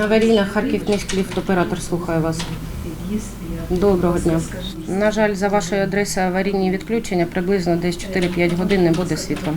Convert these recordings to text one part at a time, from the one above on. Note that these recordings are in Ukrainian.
Аварійна Харків ліфт, оператор слухає вас. Доброго дня. На жаль, за вашою адресою аварійні відключення приблизно десь 4-5 годин не буде світла.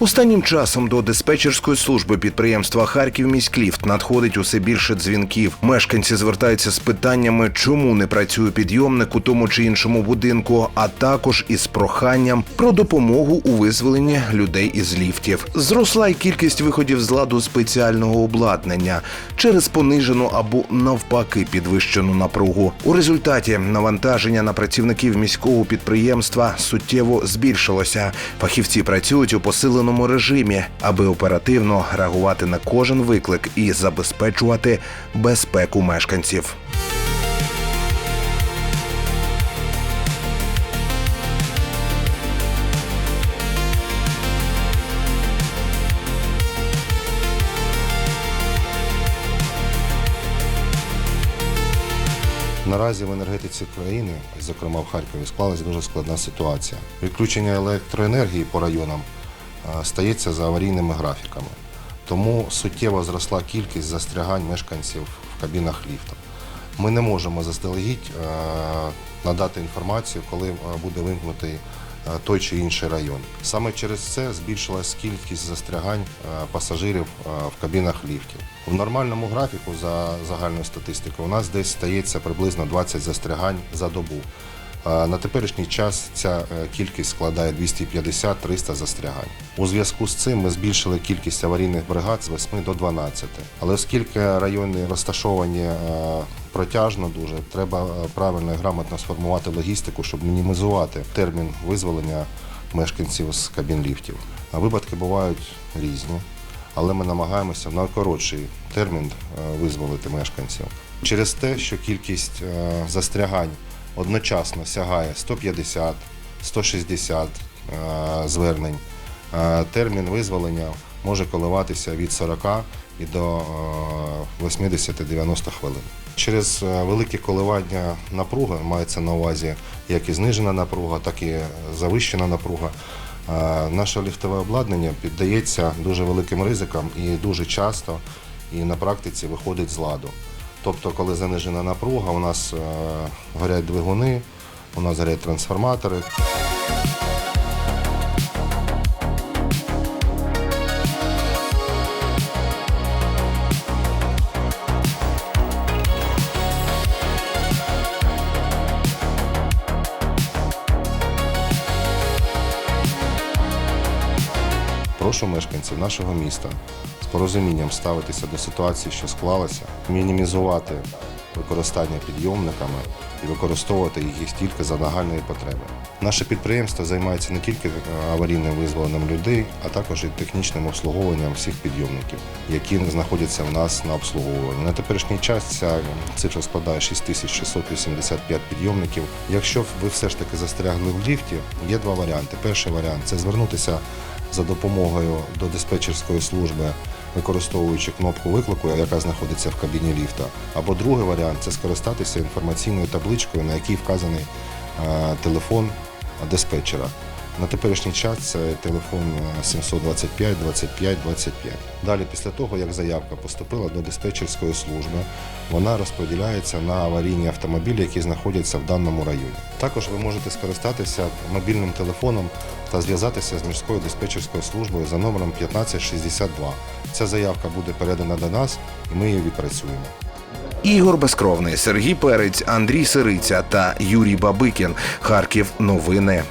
Останнім часом до диспетчерської служби підприємства Харків міськліфт надходить усе більше дзвінків. Мешканці звертаються з питаннями, чому не працює підйомник у тому чи іншому будинку, а також із проханням про допомогу у визволенні людей із ліфтів. Зросла й кількість виходів з ладу спеціального обладнання через понижену або навпаки підвищену напругу. У результаті навантаження на працівників міського підприємства суттєво збільшилося. Фахівці працюють у посиленому режимі, аби оперативно реагувати на кожен виклик і забезпечувати безпеку мешканців. Наразі в енергетиці країни, зокрема в Харкові, склалась дуже складна ситуація. Відключення електроенергії по районам стається за аварійними графіками. Тому суттєво зросла кількість застрягань мешканців в кабінах ліфта. Ми не можемо заздалегідь е, надати інформацію, коли е, буде вимкнутий е, той чи інший район. Саме через це збільшилась кількість застрягань е, пасажирів е, в кабінах ліфтів. В нормальному графіку за загальною статистикою у нас десь стається приблизно 20 застрягань за добу. На теперішній час ця е, кількість складає 250-300 застрягань. У зв'язку з цим ми збільшили кількість аварійних бригад з 8 до 12. Але оскільки райони розташовані е, протяжно дуже, треба е, правильно і грамотно сформувати логістику, щоб мінімізувати термін визволення мешканців з кабін ліфтів. Випадки бувають різні, але ми намагаємося в найкоротший термін визволити мешканців. Через те, що кількість застрягань одночасно сягає 150, 160 е, звернень, е, термін визволення може коливатися від 40 і до е, 80-90 хвилин. Через е, великі коливання напруги мається на увазі як і знижена напруга, так і завищена напруга. Е, Наше ліфтове обладнання піддається дуже великим ризикам і дуже часто і на практиці виходить з ладу. Тобто, коли занижена напруга, у нас е, горять двигуни, у нас горять трансформатори. Прошу мешканців нашого міста з порозумінням ставитися до ситуації, що склалася, мінімізувати використання підйомниками і використовувати їх тільки за нагальної потреби. Наше підприємство займається не тільки е, аварійним визволенням людей, а також і технічним обслуговуванням всіх підйомників, які знаходяться в нас на обслуговуванні. На теперішній час ця цифра складає 6685 підйомників. Якщо ви все ж таки застрягли в ліфті, є два варіанти. Перший варіант це звернутися за допомогою до диспетчерської служби, використовуючи кнопку виклику, яка знаходиться в кабіні ліфта. Або другий варіант це скористатися інформаційною табличкою, на якій вказаний е, телефон диспетчера. На теперішній час це телефон е, 725 25 25. Далі, після того, як заявка поступила до диспетчерської служби, вона розподіляється на аварійні автомобілі, які знаходяться в даному районі. Також ви можете скористатися мобільним телефоном та зв'язатися з міською диспетчерською службою за номером 1562. Ця заявка буде передана до нас, і ми її відпрацюємо. Ігор Безкровний, Сергій Перець, Андрій Сириця та Юрій Бабикін. Харків. Новини.